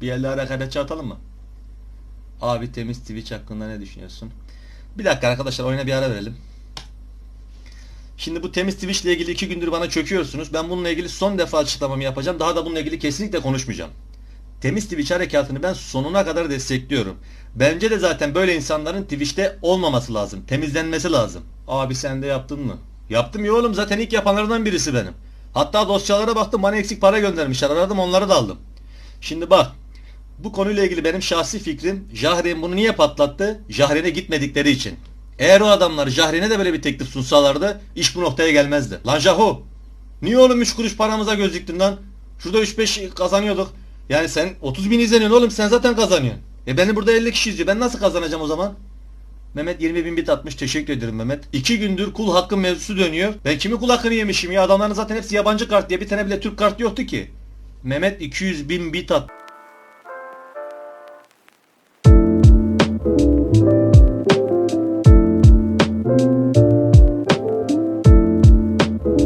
Bir yerlere rekabetçi atalım mı? Abi temiz Twitch hakkında ne düşünüyorsun? Bir dakika arkadaşlar oyuna bir ara verelim. Şimdi bu temiz Twitch ile ilgili iki gündür bana çöküyorsunuz. Ben bununla ilgili son defa açıklamamı yapacağım. Daha da bununla ilgili kesinlikle konuşmayacağım. Temiz Twitch harekatını ben sonuna kadar destekliyorum. Bence de zaten böyle insanların Twitch'te olmaması lazım. Temizlenmesi lazım. Abi sen de yaptın mı? Yaptım ya oğlum zaten ilk yapanlardan birisi benim. Hatta dosyalara baktım bana eksik para göndermişler. Aradım onları da aldım. Şimdi bak. Bu konuyla ilgili benim şahsi fikrim Jahreyn bunu niye patlattı? Jahreyn'e gitmedikleri için. Eğer o adamlar Jahreyn'e de böyle bir teklif sunsalardı iş bu noktaya gelmezdi. Lan Jaho! Niye oğlum 3 kuruş paramıza göz diktin lan? Şurada 3-5 kazanıyorduk. Yani sen 30 bin izleniyorsun oğlum sen zaten kazanıyorsun. E beni burada 50 kişi izliyor. Ben nasıl kazanacağım o zaman? Mehmet 20 bin bit atmış. Teşekkür ederim Mehmet. 2 gündür kul hakkı mevzusu dönüyor. Ben kimi kul hakkını yemişim ya? Adamların zaten hepsi yabancı kart diye bir tane bile Türk kartı yoktu ki. Mehmet 200 bin bit at.